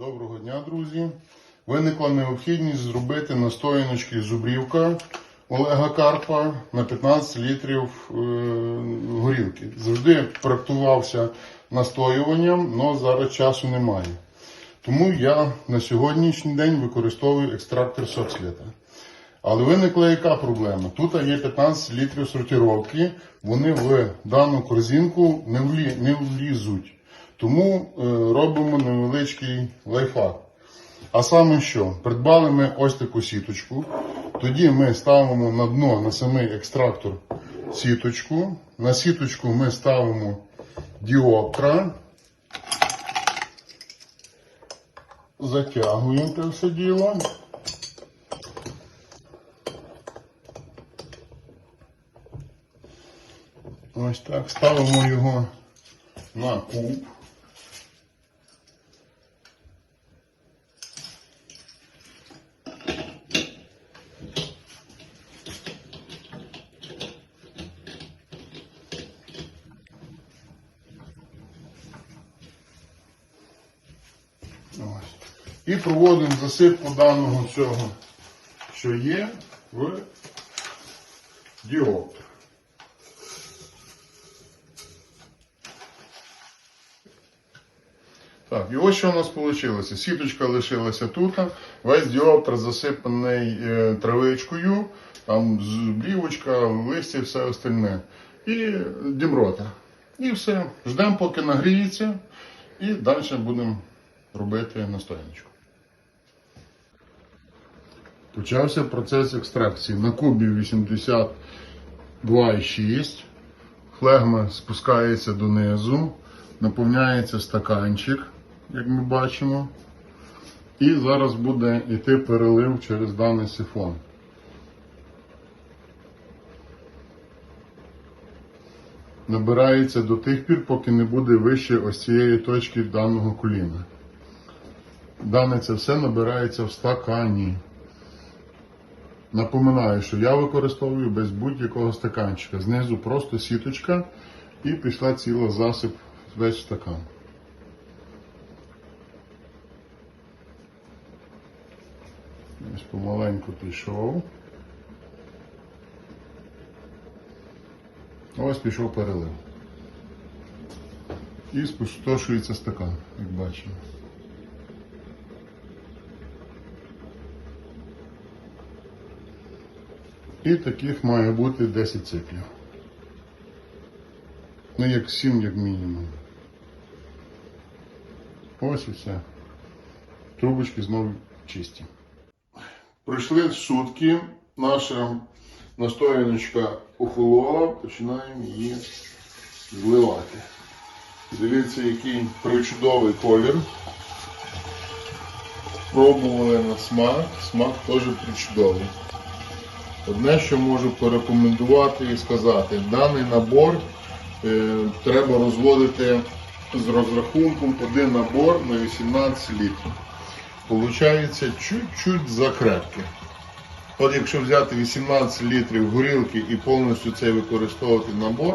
Доброго дня, друзі. Виникла необхідність зробити настояночки зубрівка Олега Карпа на 15 літрів е, горілки. Завжди практикувався настоюванням, але зараз часу немає. Тому я на сьогоднішній день використовую екстрактор соцліта. Але виникла яка проблема? Тут є 15 літрів сортировки, вони в дану корзинку не влізуть. Тому е, робимо невеличкий лайфхак. А саме що? Придбали ми ось таку сіточку. Тоді ми ставимо на дно на самий екстрактор сіточку. На сіточку ми ставимо діоптра. Затягуємо це все діло. Ось так. Ставимо його на куб. Ось. І проводимо засипку даного всього, що є в діоптер. Так, і ось що у нас вийшло. Сіточка лишилася тут, весь діоптер засипаний е, травичкою, там зблівочка, листя все остальне. І дімрота. І все. Ждемо, поки нагріється, і далі будемо робити настояночку. Почався процес екстракції. На кубі 82,6. Флегма спускається донизу, наповняється стаканчик, як ми бачимо. І зараз буде йти перелив через даний сифон. Набирається до тих пір, поки не буде вище ось цієї точки даного коліна. Дане це все набирається в стакані. Напоминаю, що я використовую без будь-якого стаканчика. Знизу просто сіточка і пішла ціла засип весь стакан. Ось помаленьку пішов. Ось пішов перелив. І спустошується стакан, як бачимо. І таких має бути 10 циклів. Ну, як 7, як мінімум. Ось і все. Трубочки знову чисті. Пройшли сутки, наша настояночка охолола, починаємо її зливати. Дивіться, який причудовий колір. Пробували на смак, смак теж причудовий. Одне, що можу порекомендувати і сказати, даний набор е, треба розводити з розрахунком один набор на 18 літрів. Получається чуть-чуть закрепки. От якщо взяти 18 літрів горілки і повністю цей використовувати набор,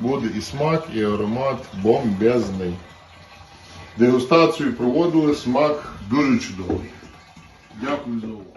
буде і смак, і аромат бомбезний. Дегустацію проводили, смак дуже чудовий. Дякую за увагу.